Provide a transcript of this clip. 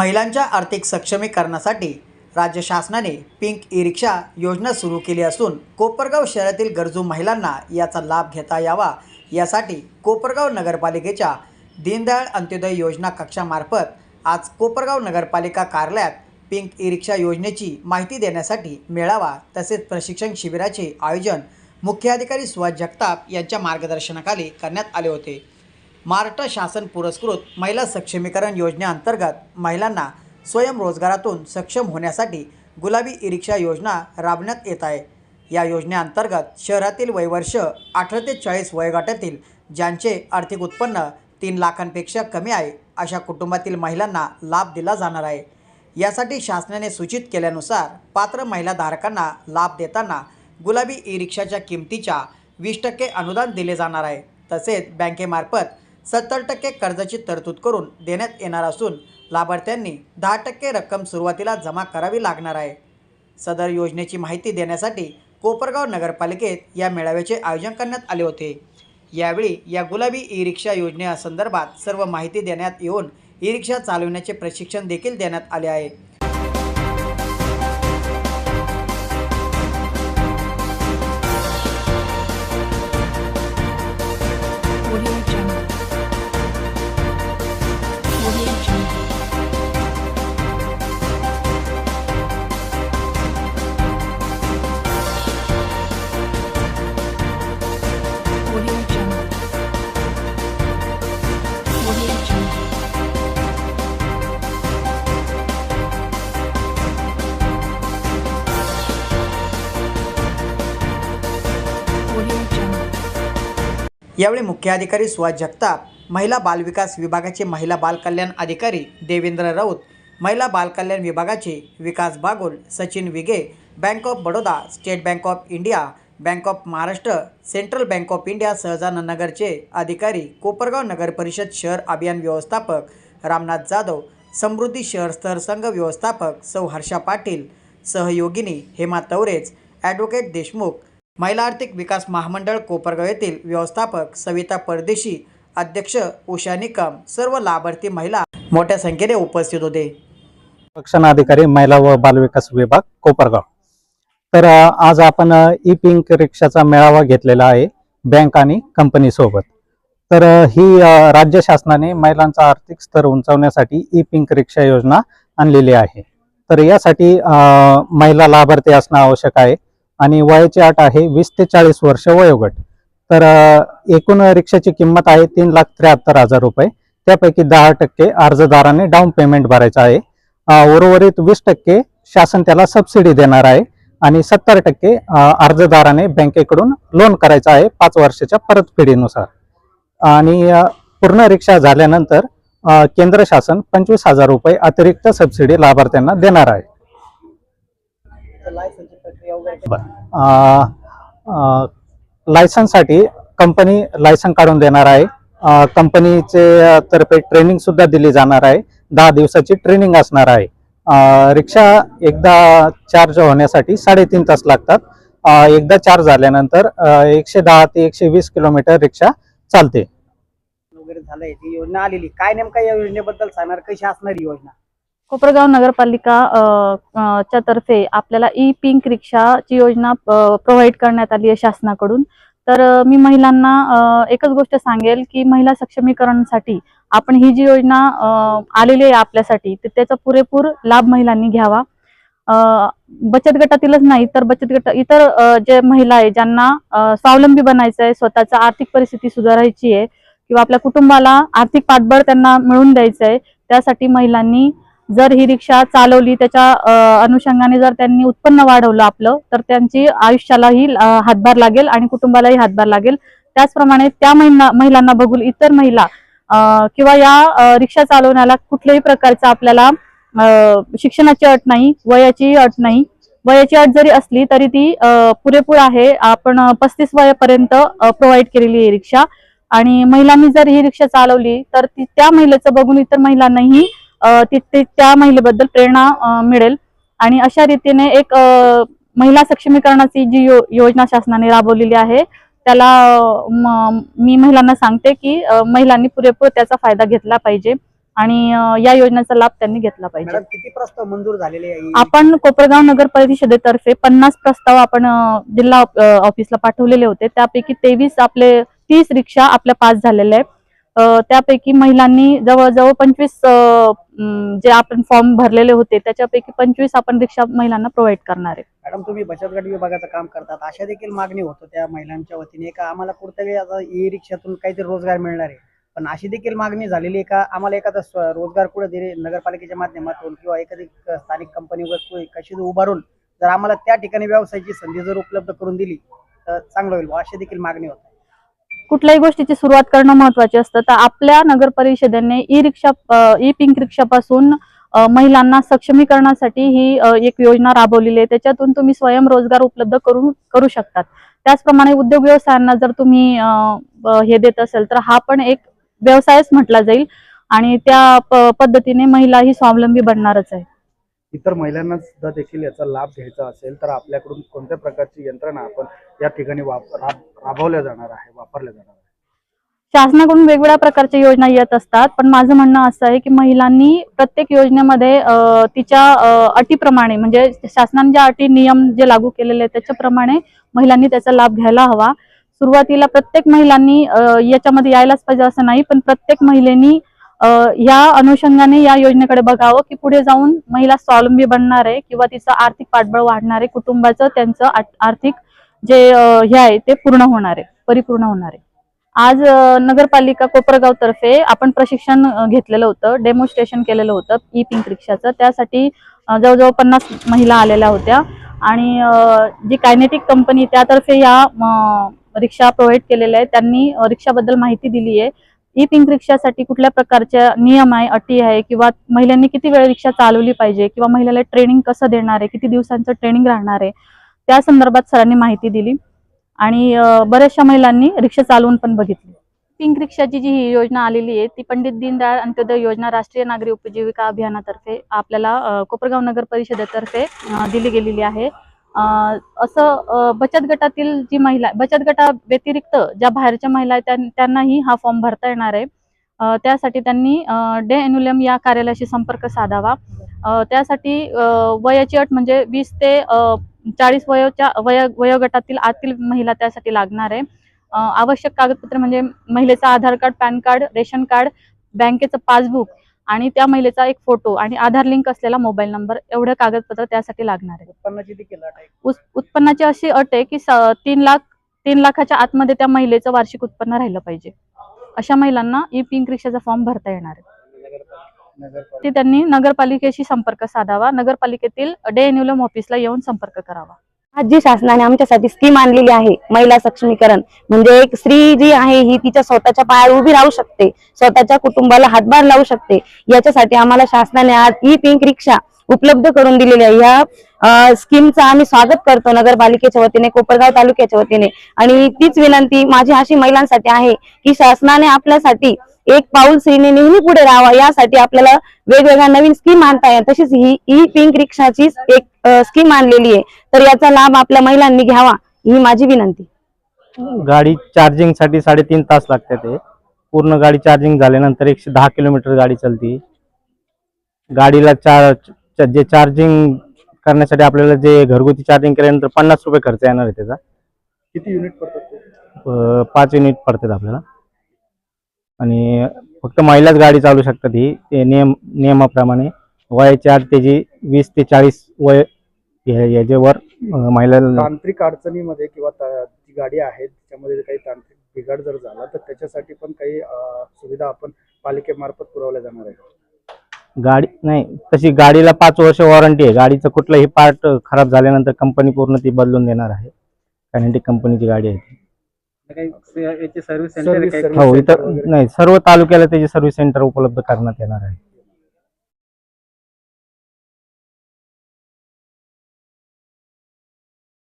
महिलांच्या आर्थिक सक्षमीकरणासाठी राज्य शासनाने पिंक ई रिक्षा योजना सुरू केली असून कोपरगाव शहरातील गरजू महिलांना याचा लाभ घेता यावा यासाठी कोपरगाव नगरपालिकेच्या दीनदयाळ अंत्योदय योजना कक्षामार्फत आज कोपरगाव नगरपालिका कार्यालयात पिंक ई रिक्षा योजनेची माहिती देण्यासाठी मेळावा तसेच प्रशिक्षण शिबिराचे आयोजन मुख्याधिकारी सुहास जगताप यांच्या मार्गदर्शनाखाली करण्यात आले होते. महाराष्ट्र शासन पुरस्कृत महिला सक्षमीकरण योजनेअंतर्गत महिलांना स्वयंरोजगारातून सक्षम होण्यासाठी गुलाबी ई रिक्षा योजना राबण्यात येत आहे. या योजनेअंतर्गत शहरातील वयवर्ष अठरा ते चाळीस वयोगटातील ज्यांचे आर्थिक उत्पन्न तीन लाखांपेक्षा कमी आहे अशा कुटुंबातील महिलांना लाभ दिला जाणार आहे. यासाठी शासनाने सूचित केल्यानुसार पात्र महिला धारकांना लाभ देताना गुलाबी ई रिक्षाच्या किमतीच्या वीस टक्के अनुदान दिले जाणार आहे. तसेच बँकेमार्फत सत्तर टक्के कर्जाची तरतूद करून देण्यात येणार असून लाभार्थ्यांनी दहा टक्के रक्कम सुरुवातीला जमा करावी लागणार आहे. सदर योजनेची माहिती देण्यासाठी कोपरगाव नगरपालिकेत या मेळाव्याचे आयोजन करण्यात आले होते. यावेळी या गुलाबी ई रिक्षा योजनेसंदर्भात सर्व माहिती देण्यात येऊन ई रिक्षा चालविण्याचे प्रशिक्षण देखील देण्यात आले आहे. यावेळी मुख्याधिकारी सुहास जगताप महिला बालविकास विभागाचे महिला बालकल्याण अधिकारी देवेंद्र राऊत महिला बालकल्याण विभागाचे Vikas Bagul Sachin Vige bank of Baroda state bank of India bank of Maharashtra central bank of India Sahajanand नगरचे अधिकारी कोपरगाव नगर परिषद शहर अभियान व्यवस्थापक रामनाथ जाधव समृद्धी शहर स्तर संघ व्यवस्थापक सौ हर्षा पाटील सहयोगिनी हेमा तवरेज ॲडव्होकेट देशमुख महिला आर्थिक विकास महामंडळ कोपरगाव येथील व्यवस्थापक सविता परदेशी अध्यक्ष उषा निकम सर्व लाभार्थी महिला मोठ्या संख्येने उपस्थित होते. रक्षणाधिकारी महिला व बालविकास विभाग कोपरगाव. तर आज आपण ई पिंक रिक्षाचा मेळावा घेतलेला आहे बँक आणि कंपनी सोबत. तर ही राज्य शासनाने महिलांचा आर्थिक स्तर उंचावण्यासाठी ई पिंक रिक्षा योजना आणलेली आहे. तर यासाठी महिला लाभार्थी असणं आवश्यक आहे. आणि वयाची अट आहे वीस ते चाळीस वर्ष वयोगट. तर एकूण रिक्षाची किंमत आहे तीन लाख त्र्याहत्तर हजार रुपये. त्यापैकी दहा टक्के अर्जदाराने डाऊन पेमेंट भरायचं आहे. उर्वरित वीस टक्के शासन त्याला सबसिडी देणार आहे आणि सत्तर टक्के अर्जदाराने बँकेकडून लोन करायचं आहे पाच वर्षाच्या परतफेडीनुसार आणि पूर्ण रिक्षा झाल्यानंतर केंद्र शासन पंचवीस हजार रुपये अतिरिक्त सबसिडी लाभार्थ्यांना देणार आहे. लायसन्ससाठी कंपनी लायसन काढून देणार आहे. कंपनीचे तर्फे ट्रेनिंग सुद्धा दिली जाणार आहे. दहा दिवसाची ट्रेनिंग असणार आहे. रिक्षा एकदा चार्ज होण्यासाठी साडेतीन तास लागतात. एकदा चार्ज झाल्यानंतर एकशे दहा ते एकशे वीस किलोमीटर रिक्षा चालते. वगैरे झालंय ती योजना आलेली. काय नेमका या योजनेबद्दल सांगणार? कशी असणार योजना? कोपरगाव नगरपालिका च्या तर्फे आपल्याला ई पिंक रिक्षाची योजना प्रोव्हाइड करण्यात आली आहे शासनाकडून. तर मी महिलांना एकच गोष्ट सांगेल की महिला सक्षमीकरणासाठी आपण ही जी योजना आलेली आहे आपल्यासाठी तर त्याचा पुरेपूर लाभ महिलांनी घ्यावा. बचत गटातीलच नाही तर बचत गट इतर जे महिला आहे ज्यांना स्वावलंबी बनायचं आहे स्वतःचा आर्थिक परिस्थिती सुधारायची आहे किंवा आपल्या कुटुंबाला आर्थिक पाठबळ त्यांना मिळवून द्यायचं आहे त्यासाठी महिलांनी जर ही रिक्षा चालवली त्याच्या अनुषंगाने जर त्यांनी उत्पन्न वाढवलं आपलं तर त्यांची आयुष्यालाही हातभार लागेल आणि कुटुंबालाही हातभार लागेल. त्याचप्रमाणे त्या महिला महिलांना बघून इतर महिला किंवा या रिक्षा चालवण्याला कुठल्याही प्रकारचा आपल्याला शिक्षणाची अट नाही वयाची अट नाही. वयाची अट जरी असली तरी ती पुरेपूर आहे. आपण पस्तीस वयापर्यंत प्रोव्हाइड केलेली आहे रिक्षा. आणि महिलांनी जर ही रिक्षा चालवली तर ती त्या महिलेचं बघून इतर महिलांनाही त्या महिलेबद्दल प्रेरणा मिळेल. आणि अशा रीतीने एक महिला सक्षमीकरणाची जी यो- योजना शासनाने राबवलेली आहे त्याला म- महिलांना सांगते की महिलांनी पुरेपूर त्याचा फायदा घेतला पाहिजे आणि या योजनेचा लाभ त्यांनी घेतला पाहिजे. किती प्रस्ताव मंजूर झालेले आपण कोपरगाव नगर परिषदेतर्फे पन्नास प्रस्ताव आपण जिल्हा ऑफिसला पाठवलेले होते. त्यापैकी तेवीस आपले तीस रिक्षा आपल्या पास झालेल्या आहेत. त्यापैकी महिलांनी जवळजवळ पंचवीस जे आपण फॉर्म भरलेले होते त्याच्यापैकी पंचवीस आपण रिक्षा महिलांना प्रोव्हाइड करणार आहे. मॅडम तुम्ही बचत गट विभागाचं काम करतात. अशा देखील मागणी होतो त्या महिलांच्या वतीने का आम्हाला कुठतरी आता ई रिक्षातून काहीतरी रोजगार मिळणार आहे? पण अशी देखील मागणी झालेली आहे का? आम्हाला एखादा स्व- रोजगार दिले नगरपालिकेच्या माध्यमातून किंवा एखादी स्थानिक कंपनीवर कुठे- कशी उभारून जर आम्हाला त्या ठिकाणी व्यवसायाची संधी जर उपलब्ध करून दिली तर चांगलं होईल अशी देखील मागणी होती. कुठल्याही गोष्टीची सुरुवात करणं महत्त्वाचे असतं. तर आपल्या नगर परिषदेने ई रिक्षा ई पिंक रिक्षापासून महिलांना सक्षमीकरणासाठी ही एक योजना राबवलेली आहे. त्याच्यातून तुम्ही स्वयंरोजगार उपलब्ध करून करू शकतात. त्याचप्रमाणे उद्योग व्यवसायांना जर तुम्ही हे देत असेल तर हा पण एक व्यवसायच म्हटला जाईल. आणि त्या पद्धतीने महिला ही स्वावलंबी बनणारच आहे. इतर महिलांना सुद्धा देखील याचा लाभ घ्यायचा असेल तर आपल्याकडून कोणत्या प्रकारची यंत्रणा आपण या ठिकाणी राबवल्या जाणार आहे वापरल्या जाणार आहे? शासनाकडून वेगवेगळ्या प्रकारच्या योजना येत असतात पण माझं म्हणणं असं आहे की महिलांनी प्रत्येक योजनेमध्ये तिच्या अटीप्रमाणे म्हणजे शासनाने ज्या अटी नियम जे लागू केलेले आहेत त्याच्याप्रमाणे महिलांनी त्याचा लाभ घ्यायला हवा. सुरुवातीला प्रत्येक महिलांनी याच्यामध्ये यायलाच पाहिजे असं नाही पण प्रत्येक महिलेनी या अनुषंगाने या योजनेकडे बघावं की पुढे जाऊन महिला स्वावलंबी बनणार आहे किंवा तिचं आर्थिक पाठबळ वाढणार आहे कुटुंबाचं त्यांचं आर्थिक जे हे आहे ते पूर्ण होणार आहे परिपूर्ण होणार आहे. आज नगरपालिका कोपरगाव तर्फे आपण प्रशिक्षण घेतलेलं होतं डेमॉन्स्ट्रेशन केलेलं होतं ई पिंक रिक्षाचं. त्यासाठी जवळजवळ पन्नास महिला आलेल्या होत्या. आणि जी कायनेटिक कंपनी त्यातर्फे या रिक्षा प्रोव्हाइड केलेल्या आहेत. त्यांनी रिक्षाबद्दल माहिती दिली आहे ई पिंक रिक्षासाठी कुठल्या प्रकारच्या नियम आहे अटी आहे किंवा महिलांनी किती वेळ रिक्षा चालवली पाहिजे किंवा महिलाला ट्रेनिंग कसं देणार आहे किती दिवसांचं ट्रेनिंग राहणार आहे त्या संदर्भात सरांनी माहिती दिली. आणि बऱ्याचशा महिलांनी रिक्षा चालवून पण बघितली. पिंक रिक्षाची जी ही योजना आलेली आहे ती पंडित दीनदयाळ अंत्योदय योजना राष्ट्रीय नागरी उपजीविका अभियानातर्फे आपल्याला कोपरगाव नगर परिषदेतर्फे दिली गेलेली आहे. असं बचत गटातील जी महिला बचत गटा व्यतिरिक्त ज्या बाहेरच्या महिला आहेत त्यांनाही हा फॉर्म भरता येणार आहे. त्यासाठी त्यांनी डे एन्युलम या कार्यालयाशी संपर्क साधावा. त्यासाठी वयाची अट म्हणजे वीस ते चाळीस वयोच्या वय वयोगटातील आतील महिला त्यासाठी लागणार आहे. आवश्यक कागदपत्र म्हणजे महिलेचं Aadhaar card PAN card ration card बँकेचं पासबुक आणि त्या महिलेचा एक फोटो आणि आधार लिंक असलेला मोबाईल नंबर एवढं कागदपत्र त्यासाठी लागणार आहे. उत्पन्नाची अशी अट आहे की तीन लाख तीन लाखाच्या आतमध्ये त्या महिलेचं वार्षिक उत्पन्न राहिलं पाहिजे. अशा महिलांना ई पिंक रिक्षाचा फॉर्म भरता येणार आहे. ते त्यांनी नगरपालिकेशी संपर्क साधावा. नगरपालिकेतील डे एन्युलम ऑफिसला येऊन संपर्क करावा. आज जी शासनाने आमच्यासाठी स्कीम आणलेली आहे महिला सक्षमीकरण म्हणजे एक स्त्री जी आहे ही तिच्या स्वतःच्या पायावर उभी राहू शकते स्वतःच्या कुटुंबाला हातभार लावू शकते. याच्यासाठी आम्हाला शासनाने आज ई पिंक रिक्षा उपलब्ध करून दिलेली आहे. या स्कीमचं आम्ही स्वागत करतो नगरपालिकेच्या वतीने कोपरगाव तालुक्याच्या वतीने. आणि तीच विनंती माझी अशी महिलांसाठी आहे की शासनाने आपल्यासाठी एक पाऊल स्त्रीने नेहमी पुढे राहावा यासाठी आपल्याला वेगवेगळ्या नवीन स्कीम आणता येईल तशीच ही ई पिंक रिक्षाची एक स्कीम आणलेली आहे. तर याचा लाभ आपल्या महिलांनी घ्यावा ही माझी विनंती. गाडी चार्जिंगसाठी साडेतीन तास लागते ते. पूर्ण गाडी चार्जिंग झाल्यानंतर एकशे दहा किलोमीटर गाडी चालती. गाडीला चार जे चार्जिंग करण्यासाठी आपल्याला जे घरगुती चार्जिंग केल्यानंतर पन्नास रुपये खर्च येणार आहे त्याचा. किती युनिट पडतात पाच युनिट पडतात आपल्याला. आणि फक्त महिलाच गाडी चालू शकतात ही. ते नियम नियमाप्रमाणे वयाच्या आत त्याची वीस ते चाळीस वय याच्यावर अं, महिलाला तांत्रिक अडचणीमध्ये किंवा ता- जी गाडी आहे त्याच्यामध्ये काही तांत्रिक बिघाड जर झाला तर त्याच्यासाठी पण काही सुविधा आपण पालिकेमार्फत पुरवल्या जाणार आहे गाडी नाही तशी गाडीला पाच वर्ष वॉरंटी आहे. गाडीचं कुठलंही पार्ट खराब झाल्यानंतर कंपनी पूर्ण ती बदलून देणार आहे. कायनेटिक कंपनीची गाडी आहे ती. काही याची सर्व्हिस सेंटर हो. नाही सर्व तालुक्याला त्याची सर्व्हिस सेंटर उपलब्ध करण्यात येणार आहे